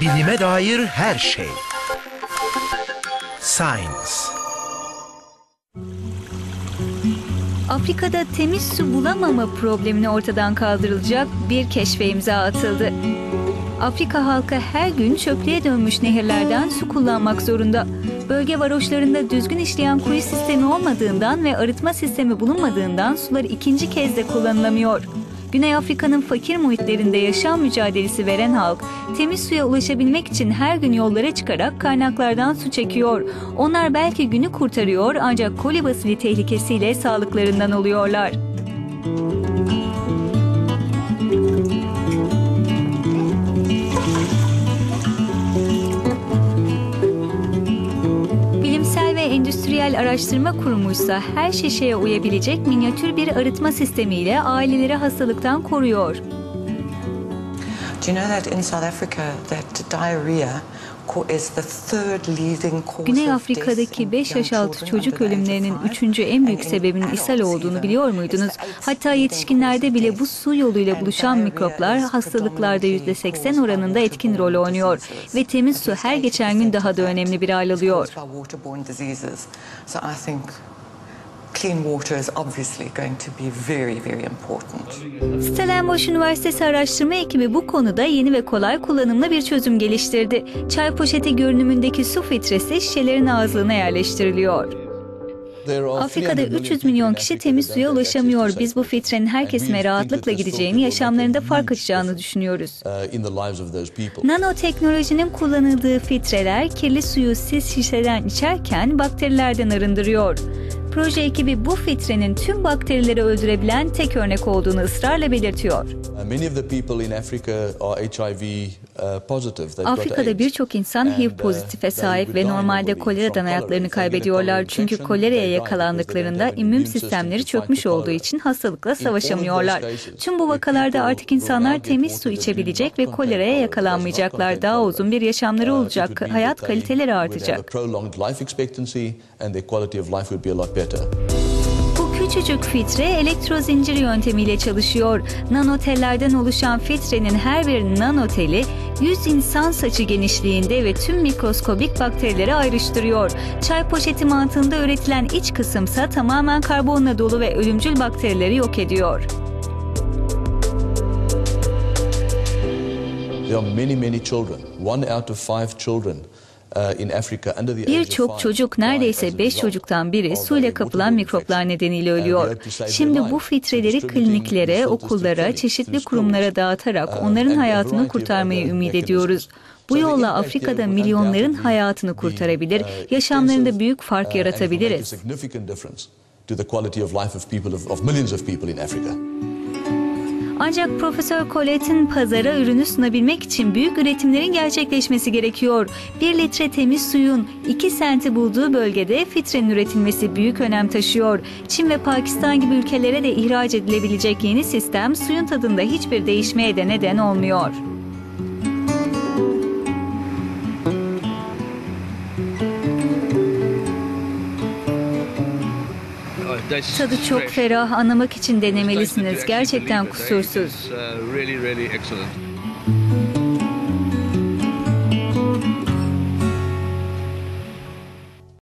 Bilime dair her şey. Science. Afrika'da temiz su bulamama problemini ortadan kaldırılacak bir keşfe imza atıldı. Afrika halkı her gün çöplüğe dönmüş nehirlerden su kullanmak zorunda. Bölge varoşlarında düzgün işleyen kuyu sistemi olmadığından ve arıtma sistemi bulunmadığından sular ikinci kez de kullanılamıyor. Güney Afrika'nın fakir muhitlerinde yaşam mücadelesi veren halk, temiz suya ulaşabilmek için her gün yollara çıkarak kaynaklardan su çekiyor. Onlar belki günü kurtarıyor ancak koli basili tehlikesiyle sağlıklarından oluyorlar. Araştırma Kurumu ise her şişeye uyabilecek minyatür bir arıtma sistemiyle aileleri hastalıktan koruyor. Do you know that in South Africa that diarrhea Güney Afrika'daki in 5 young yaş altı çocuk ölümlerinin üçüncü en büyük sebebinin ishal olduğunu biliyor muydunuz? Hatta yetişkinlerde bile bu su yoluyla buluşan mikroplar hastalıklarda predominantly %80 caused by oranında etkin rol oynuyor ve temiz su her geçen gün 80% daha da önemli bir hal alıyor. Clean water is obviously going to be very, very important. Stellenbosch Üniversitesi araştırma ekibi bu konuda yeni ve kolay kullanımlı bir çözüm geliştirdi. Çay poşeti görünümündeki su filtresi şişelerin ağızlığına yerleştiriliyor. Afrika'da 300 milyon kişi temiz suya ulaşamıyor. Biz bu filtrenin her kesime rahatlıkla gideceğini, yaşamlarında fark açacağını düşünüyoruz. Nanoteknolojinin kullanıldığı filtreler kirli suyu siz şişeden içerken bakterilerden arındırıyor. Proje ekibi bu filtrenin tüm bakterileri öldürebilen tek örnek olduğunu ısrarla belirtiyor. Afrika'da birçok insan HIV pozitife sahip ve normalde koleradan hayatlarını kaybediyorlar. Çünkü koleraya yakalandıklarında immün sistemleri çökmüş olduğu için hastalıkla savaşamıyorlar. Tüm bu vakalarda artık insanlar temiz su içebilecek ve koleraya yakalanmayacaklar. Daha uzun bir yaşamları olacak. Hayat kaliteleri artacak. Bu küçücük filtre elektro zincir yöntemiyle çalışıyor. Nanotellerden oluşan filtrenin her bir nanoteli 100 insan saçı genişliğinde ve tüm mikroskobik bakterileri ayrıştırıyor. Çay poşeti mantığında üretilen iç kısımsa tamamen karbonla dolu ve ölümcül bakterileri yok ediyor. There are many, many children. One out of five children uh, Birçok çocuk neredeyse a 5 result çocuktan biri suyla kapılan mikroplar nedeniyle ölüyor. Şimdi bu filtreleri kliniklere, okullara, çeşitli kurumlara dağıtarak uh, onların hayatını kurtarmayı ümit ediyoruz. Bu yolla Afrika'da milyonların hayatını be, kurtarabilir, uh, yaşamlarında büyük fark uh, yaratabiliriz. Ancak Profesör Colette'in pazara ürünü sunabilmek için büyük üretimlerin gerçekleşmesi gerekiyor. 1 litre temiz suyun 2 senti bulduğu bölgede filtrenin üretilmesi büyük önem taşıyor. Çin ve Pakistan gibi ülkelere de ihraç edilebilecek yeni sistem suyun tadında hiçbir değişmeye de neden olmuyor. Tadı çok ferah, anlamak için denemelisiniz. Gerçekten kusursuz.